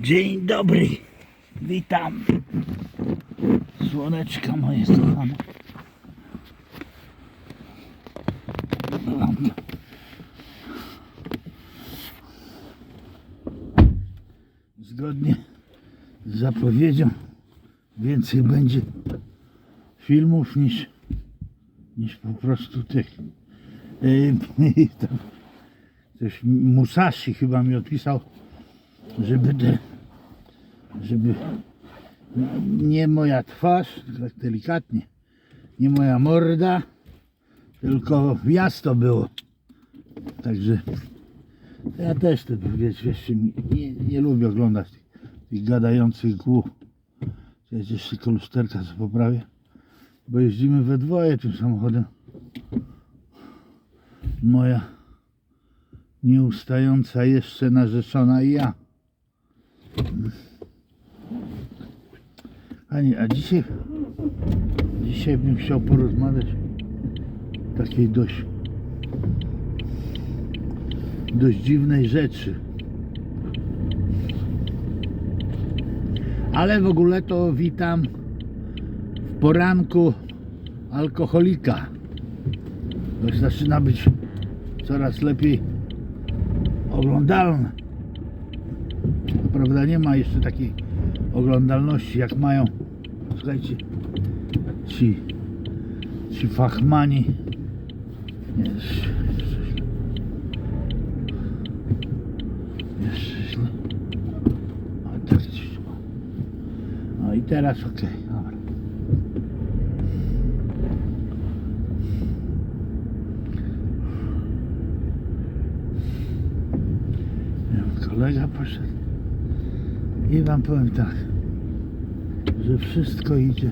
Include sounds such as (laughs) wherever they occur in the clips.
Dzień dobry, witam. Słoneczka moje kochane. Zgodnie z zapowiedzią więcej będzie filmów niż, niż po prostu tych. (laughs) Yy, Coś Musashi chyba mi odpisał, żeby te, żeby nie moja twarz, tak delikatnie, nie moja morda, tylko miasto było. Także ja też to wiesz, wiesz, nie, nie lubię oglądać tych, tych gadających głów. Ja jeszcze tylko lusterka sobie poprawię, bo jeździmy we dwoje tym samochodem. Moja nieustająca jeszcze narzeczona i ja. Ani, a dzisiaj, dzisiaj bym chciał porozmawiać takiej dość, dość dziwnej rzeczy. Ale w ogóle to witam w poranku alkoholika. To zaczyna być coraz lepiej oglądalne. Prawda? Nie ma jeszcze takiej oglądalności jak mają. Słuchajcie ci ci fachmani. Jeszcze, jeszcze źle tak coś o. o i teraz ok kolega poszedł i wam powiem tak, że wszystko idzie.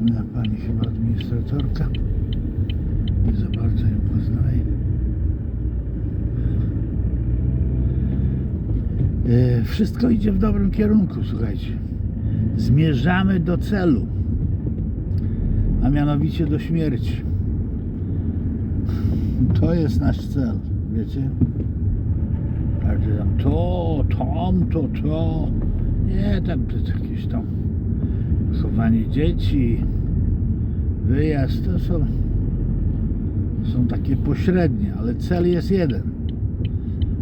Moja pani chyba administratorka. Nie za bardzo ją poznaję. E, wszystko idzie w dobrym kierunku, słuchajcie. Zmierzamy do celu, a mianowicie do śmierci. To jest nasz cel, wiecie? Każdy tam to, tam, to, to. Nie, tam to jest jakieś tam chowanie dzieci, wyjazd, to są, są takie pośrednie, ale cel jest jeden.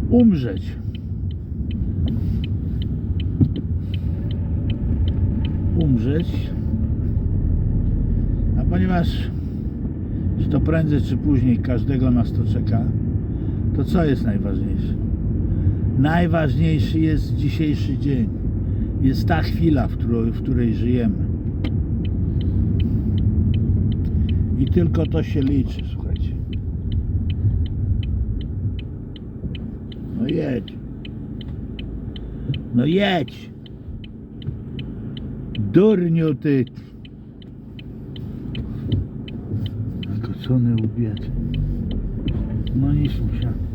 Umrzeć. Umrzeć. A ponieważ że to prędzej czy później każdego nas to czeka, to co jest najważniejsze? Najważniejszy jest dzisiejszy dzień. Jest ta chwila, w której, w której żyjemy. I tylko to się liczy, słuchajcie. No jedź. No jedź. Durniu ty. Zakocony ubiec. No nic musiałem.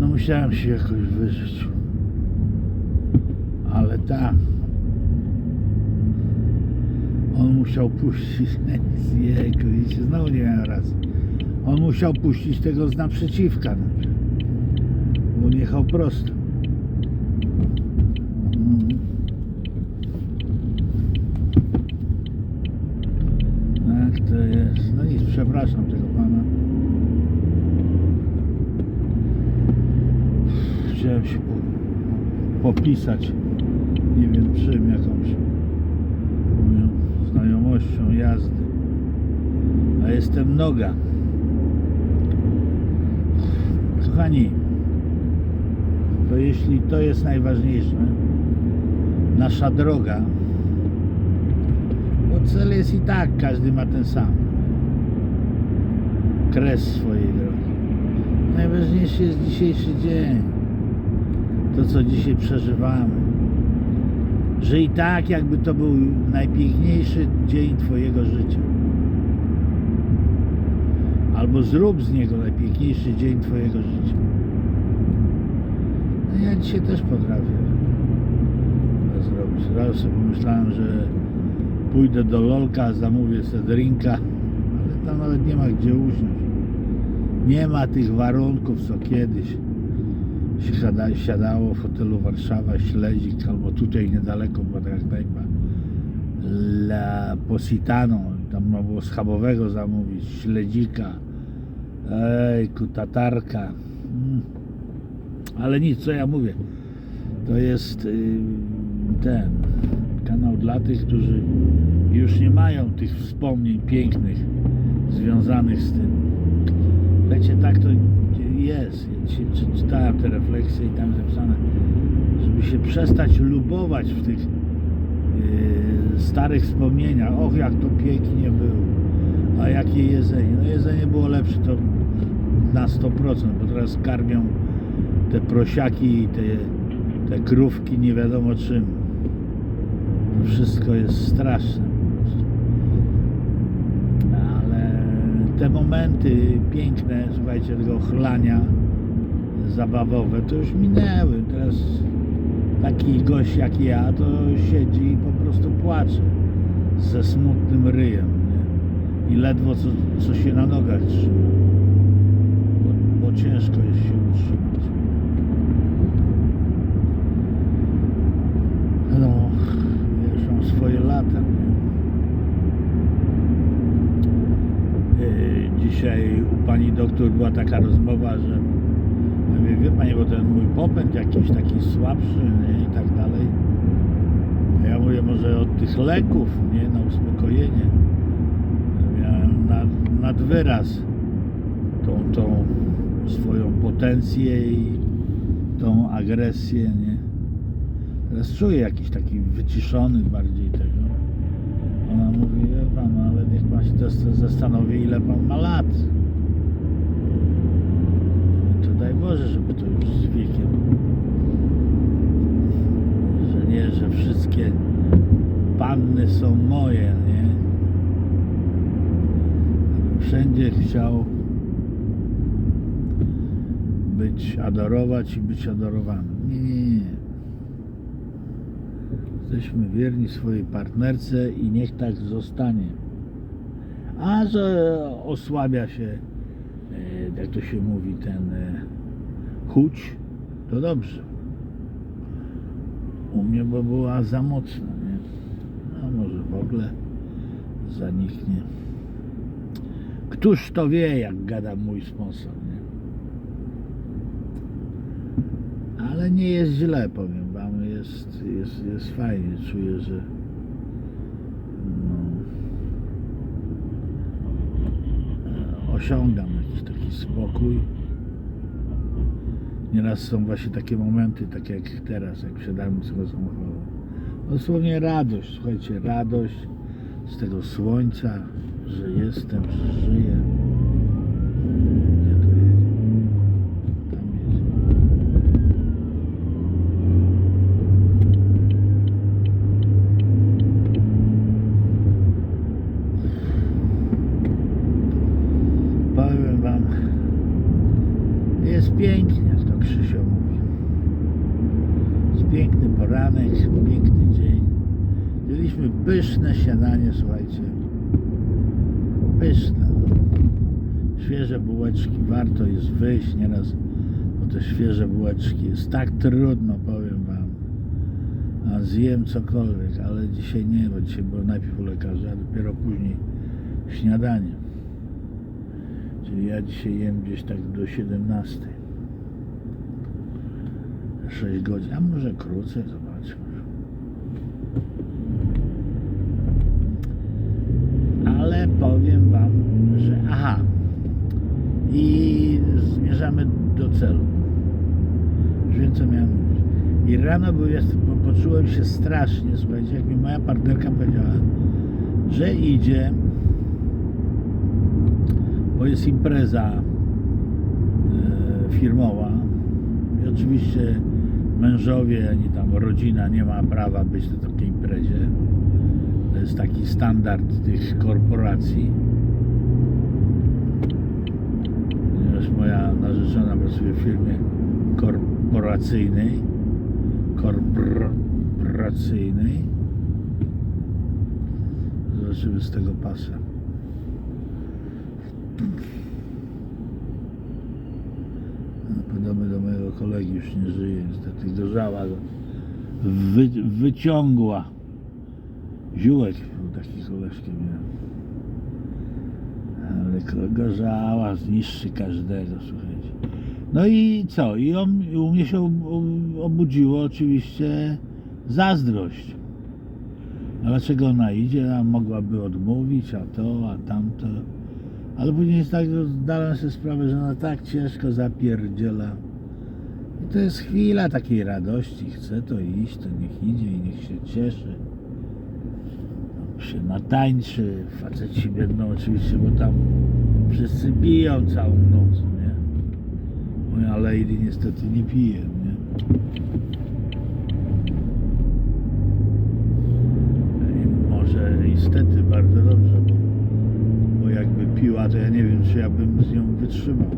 No musiałem się jakoś wyżyć. Ale tak. On musiał puścić (laughs) jego i się znowu nie miałem raz. On musiał puścić tego z naprzeciwka. Bo on jechał prosto. Tak to jest. No nic, przepraszam tego pana. Chciałem się po, popisać, nie wiem czym, jakąś moją znajomością jazdy. A jestem noga. Kochani, to jeśli to jest najważniejsze, nasza droga, bo cel jest i tak, każdy ma ten sam. Kres swojej drogi. Najważniejszy jest dzisiejszy dzień. To, co dzisiaj przeżywamy. I tak, jakby to był najpiękniejszy dzień Twojego życia. Albo zrób z niego najpiękniejszy dzień Twojego życia. No ja dzisiaj też potrafię zrobić. Raz sobie pomyślałem, że pójdę do Lolka, zamówię sobie drinka, ale tam nawet nie ma gdzie usiąść. Nie ma tych warunków, co kiedyś się siada, siadało w hotelu Warszawa, Ślezik, albo tutaj niedaleko była taka knajpa La Positano, tam można było schabowego zamówić, śledzika, ejku, tatarka. Mm. Ale nic, co ja mówię, to jest y, ten kanał dla tych, którzy już nie mają tych wspomnień pięknych związanych z tym. Wiecie, tak to jest. Ja czytałem te refleksje i tam napisane, żeby się przestać lubować w tych yy, starych wspomnieniach. Och, jak to pięknie było. A jakie jedzenie. No jedzenie było lepsze to na 100%, bo teraz karmią te prosiaki i te, te krówki nie wiadomo czym. To wszystko jest straszne po prostu. Ale te momenty piękne, słuchajcie, tego chlania zabawowe, to już minęły. Teraz taki gość jak ja, to siedzi i po prostu płacze ze smutnym ryjem. Nie? I ledwo co, co się na nogach trzyma. Bo, bo ciężko jest się utrzymać. No, ja już mam swoje lata. Nie? Yy, Dzisiaj u pani doktor była taka rozmowa, że mówię, wie pani, bo ten mój popęd jakiś taki słabszy nie? i tak dalej. A ja mówię, może od tych leków, nie, na uspokojenie. Miałem nad, nad wyraz tą, tą swoją potencję i tą agresję, nie. Teraz czuję jakiś taki wyciszony bardziej tego. Ona mówi, wie pan, no, ale niech pan się zastanowi, ile pan ma lat. Boże, żeby to już z wiekiem. Że nie, że wszystkie panny są moje, nie? Abym wszędzie chciał być, adorować i być adorowany. Nie, nie, nie. Jesteśmy wierni swojej partnerce i niech tak zostanie. A że osłabia się, e, jak to się mówi, ten e, chuć, to dobrze. U mnie by była za mocna, nie? A może w ogóle zaniknie. Któż to wie, jak gada mój sponsor, nie? Ale nie jest źle, powiem wam. Jest, jest, jest fajnie. Czuję, że no, e, osiągam jakiś taki spokój. Nieraz są właśnie takie momenty, tak jak teraz, jak wsiadamy z tego samochodu. Dosłownie radość, słuchajcie, radość z tego słońca, że jestem, że żyję. Gdzie to jedzie? Tam jedzie. Powiem wam, jest pięknie, jak to Krzysio mówi. Jest piękny poranek, piękny dzień. Mieliśmy pyszne śniadanie, słuchajcie. Pyszne. Świeże bułeczki, warto jest wyjść nieraz po te świeże bułeczki. Jest tak trudno, powiem wam. A zjem cokolwiek, ale dzisiaj nie, bo dzisiaj było najpierw u lekarza, a dopiero później śniadanie. Czyli ja dzisiaj jem gdzieś tak do 17. 6 godzin, a może krócej. Ale powiem Wam, że aha, i zmierzamy do celu. Już wiem, co miałem mówić. I rano był, jest, po- poczułem się strasznie, słuchajcie, jak mi moja partnerka powiedziała, że idzie bo jest impreza e, firmowa i oczywiście mężowie ani tam rodzina nie ma prawa być na takiej imprezie. To jest taki standard tych korporacji. Ponieważ moja narzeczona pracuje w firmie korporacyjnej, korporacyjnej Zobaczymy z tego pasa. Podobny do mojego kolegi już nie żyje, niestety gorzała go. Wy, wyciągła. Ziółek był taki koleżkiem, nie? Ale gorzała, zniszczy każdego, słuchajcie. No i co? I on, u mnie się ob- ob- obudziło oczywiście zazdrość. A dlaczego ona idzie, a mogłaby odmówić, a to, a tamto. Ale później tak zdałem sobie sprawę, że ona tak ciężko zapierdziela. I to jest chwila takiej radości. Chce to iść, to niech idzie i niech się cieszy. Tam się natańczy. Faceci będą oczywiście, bo tam wszyscy piją całą noc? Moja lady niestety nie pije, nie? I może niestety bardzo dobrze, bo, bo jakby piła, to ja nie wiem, czy ja bym z nią wytrzymał.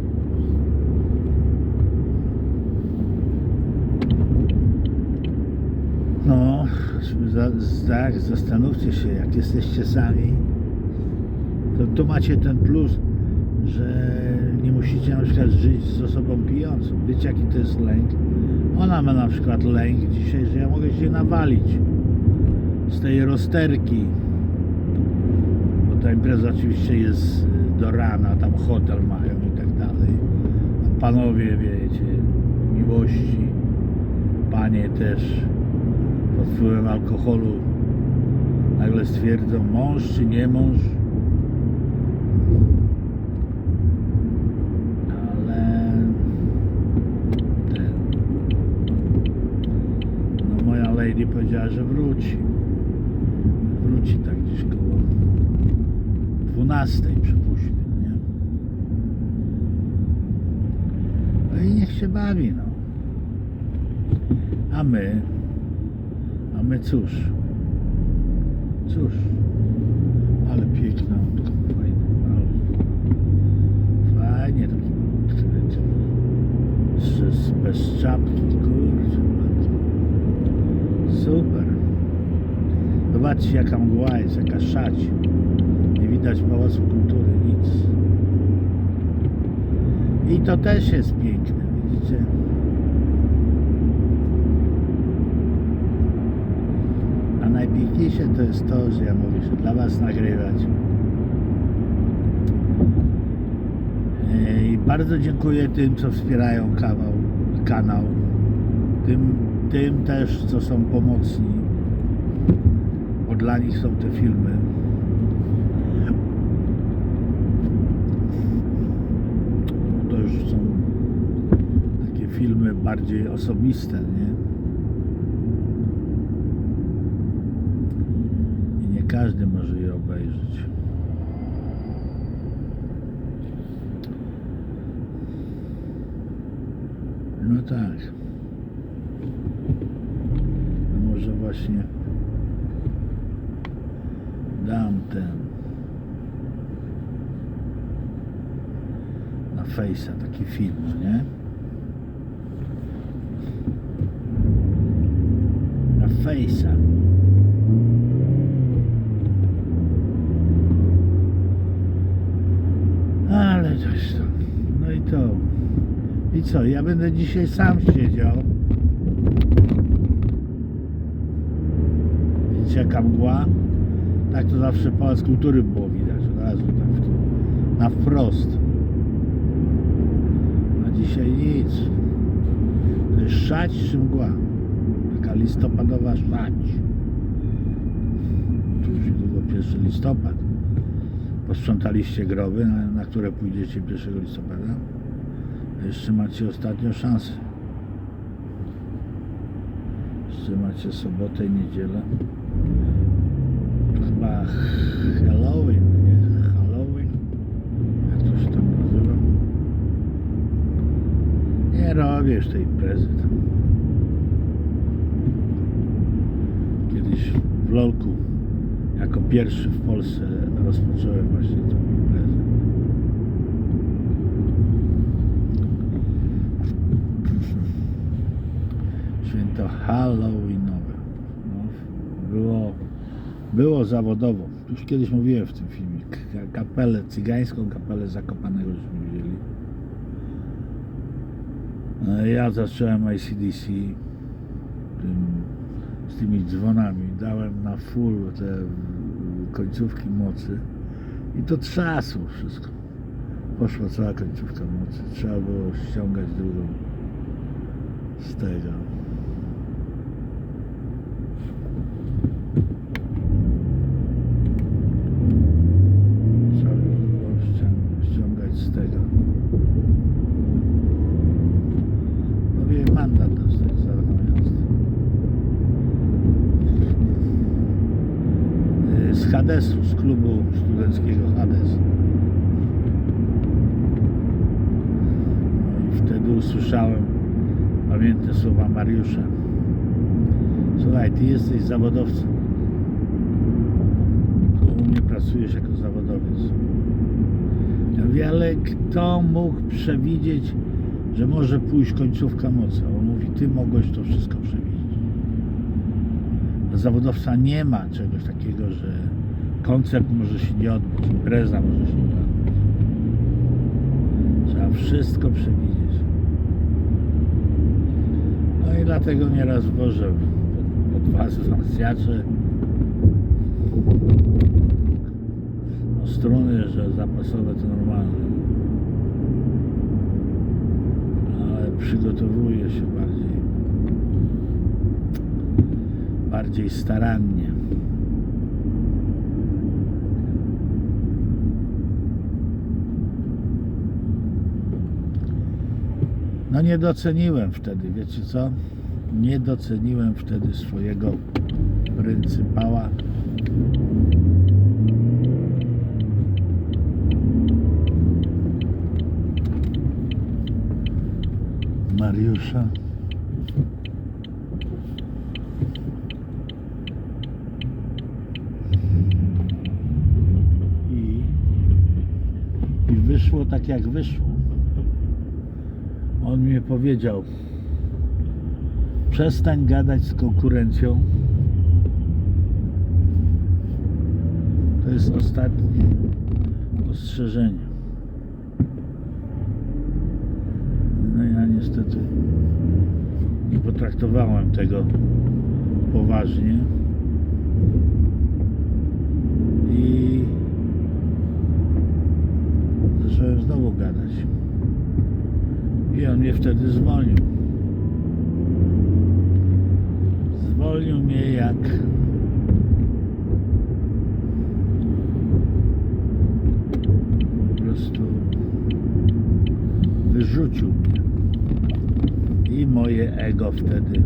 No, tak, zastanówcie się, jak jesteście sami, to macie ten plus, że nie musicie na przykład żyć z osobą pijącą. Wiecie, jaki to jest lęk? Ona ma na przykład lęk dzisiaj, że ja mogę się nawalić z tej rozterki. Bo ta impreza oczywiście jest y, do rana, tam hotel mają i tak dalej. Panowie, wiecie, miłości, panie też pod wpływem alkoholu nagle stwierdzą mąż czy nie mąż. Ale ten, no lady powiedziała, że wróci. Wróci tak gdzieś koło 12 przypuśćmy, nie? No i niech się bawi, no. A my, a my cóż, cóż, ale piękna, prawda? Fajnie taki odkryty. Z, bez czapki, Zobaczcie jaka mgła jest, jaka szać. Nie widać Pałacu Kultury, nic. I to też jest piękne, widzicie? A najpiękniejsze to jest to, że ja mogę się dla Was nagrywać. I bardzo dziękuję tym, co wspierają kawał, kanał. Tym, tym też, co są pomocni. Dla nich są te filmy. To już są takie filmy bardziej osobiste, nie? I nie każdy może je obejrzeć. No tak. No może właśnie dam ten na Face'a taki film, no nie? Na. Ale coś to. No i to. I co? Ja będę dzisiaj sam siedział. Widzicie jaka mgła? Tak to zawsze Pałac Kultury było widać. Od razu tak na wprost. Dzisiaj nic. To jest szać czy mgła? Taka listopadowa szać. Tu już niedługo 1 listopad. Posprzątaliście groby, na, na które pójdziecie 1 listopada. Jeszcze macie ostatnią szansę. Jeszcze macie sobotę i niedzielę. Chyba Halloween, nie? Halloween? Jak to się tam nazywa? Już tej imprezy. Kiedyś w Lolku jako pierwszy w Polsce rozpocząłem właśnie tą imprezę. Święto Halloweenowe. No, było, Było zawodowo. Już kiedyś mówiłem w tym filmie. Kapelę cygańską, kapelę Zakopanego. E, Ja zacząłem ACDC tym, z tymi dzwonami. Dałem na full te końcówki mocy i to trzasło wszystko. Poszła cała końcówka mocy. Trzeba było ściągać drugą z tego. Trzeba było ścią- ściągać z tego. Powinien mandat dostać za taką jazdę. Y, Z Hadesu, z klubu wtedy usłyszałem pamiętne słowa Mariusza. Słuchaj, ty jesteś zawodowcem. Tu u mnie pracujesz jako zawodowiec. Ja mówię, ale kto mógł przewidzieć, że może pójść końcówka mocy? On mówi, ty mogłeś to wszystko przewidzieć. Zawodowca nie ma czegoś takiego, że koncert może się nie odbyć, impreza może się nie odbyć. Trzeba wszystko przewidzieć. No i dlatego nieraz wożę po, po dwa wzmacniacze. No, struny, że zapasowe to normalne. Ale przygotowuję się bardziej bardziej starannie. No nie doceniłem wtedy, wiecie co? Nie doceniłem wtedy swojego pryncypała. Mariusza. I, I wyszło tak jak wyszło. On mi powiedział: Przestań gadać z konkurencją. To jest ostatnie ostrzeżenie. No ja niestety nie potraktowałem tego poważnie. I zacząłem znowu gadać. I on mnie wtedy zwolnił. Zwolnił mnie jak po prostu wyrzucił mnie. I moje ego wtedy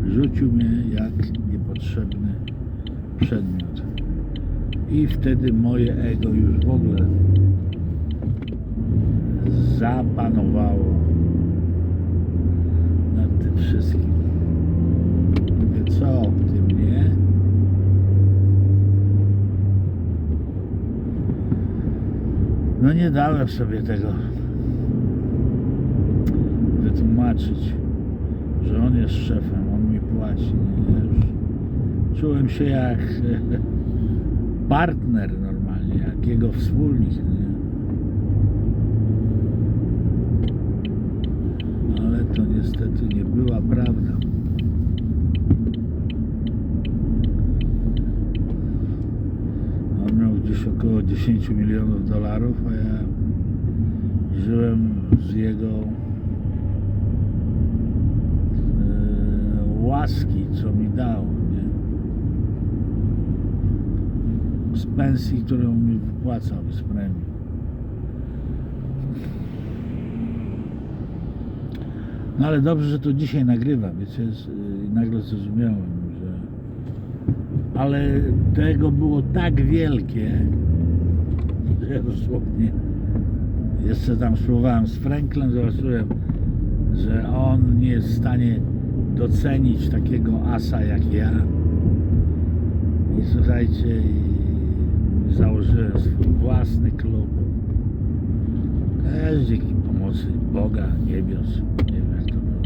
wyrzucił mnie jak niepotrzebny przedmiot. I wtedy moje ego już w ogóle zapanowało nad tym wszystkim. Mówię, co ty mnie? No nie dałem sobie tego wytłumaczyć, że on jest szefem, on mi płaci. Nie, czułem się jak (laughs) partner normalnie, jak jego wspólnik. Nie? Ale to niestety nie była prawda. On miał gdzieś około 10 milionów dolarów, a ja żyłem z jego e, łaski, co mi dał. Z pensji, którą mi wypłacał, z premii. No ale dobrze, że to dzisiaj nagrywam, wiecie, z- i nagle zrozumiałem, że ale tego było tak wielkie, że dosłownie jeszcze tam spróbowałem z Franklem, zobaczyłem, że on nie jest w stanie docenić takiego asa jak ja. I słuchajcie, i założyłem swój własny klub. Też dzięki pomocy Boga, niebios, nie wiem jak to było.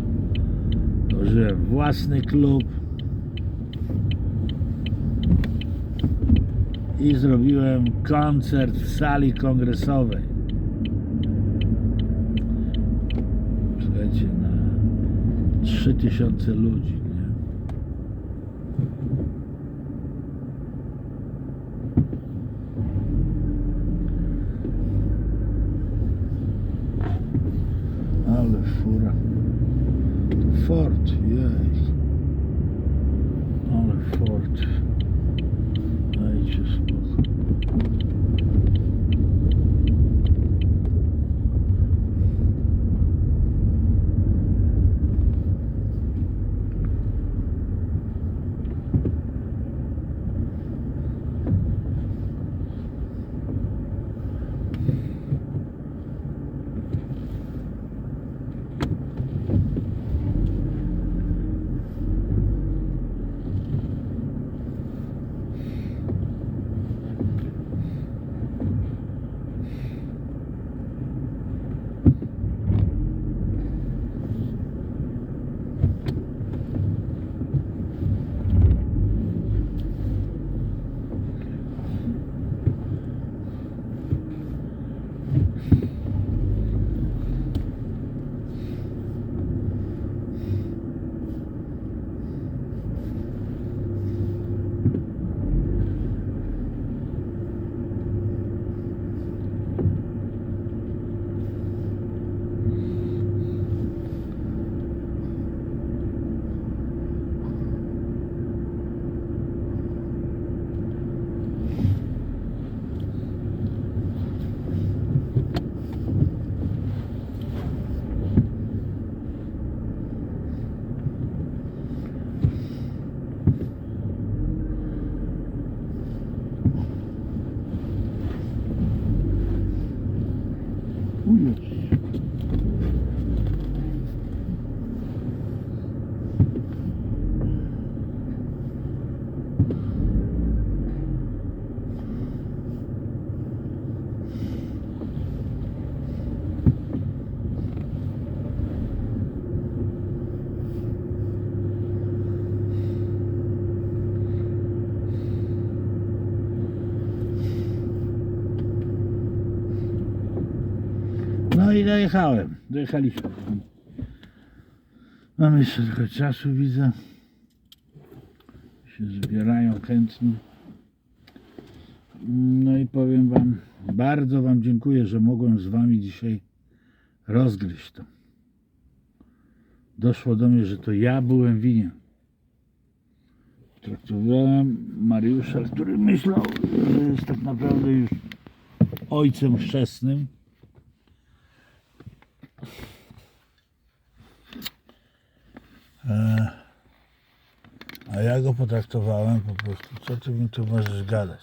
Założyłem własny klub. i zrobiłem koncert w sali kongresowej. Słuchajcie, na 3000 ludzi? Ale fura. fort, yeah. No i dojechałem. Dojechaliśmy. Mam jeszcze trochę czasu, widzę. Się zbierają chętni. No i powiem Wam, bardzo Wam dziękuję, że mogłem z Wami dzisiaj rozgryźć to. Doszło do mnie, że to ja byłem winien. Traktowałem Mariusza, który myślał, że jest tak naprawdę już ojcem chrzestnym. E, A ja go potraktowałem po prostu, co ty mi tu możesz gadać.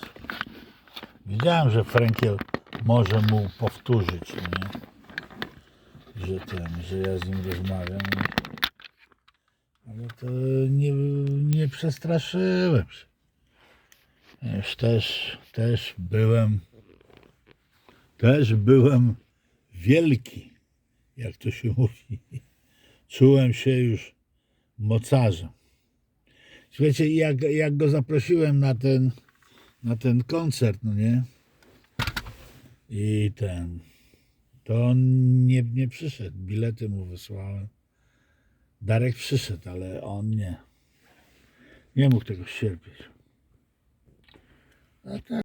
Wiedziałem, że Frankiel może mu powtórzyć, nie? Że ten, że ja z nim rozmawiam. nie? Ale to nie, nie przestraszyłem się. Już też, też byłem, też byłem wielki, jak to się mówi. Czułem się już mocarzem. Słuchajcie, jak, jak go zaprosiłem na ten, na ten koncert, no nie? I ten, to on nie, nie przyszedł. Bilety mu wysłałem. Darek przyszedł, ale on nie. Nie mógł tego ścierpieć. A tak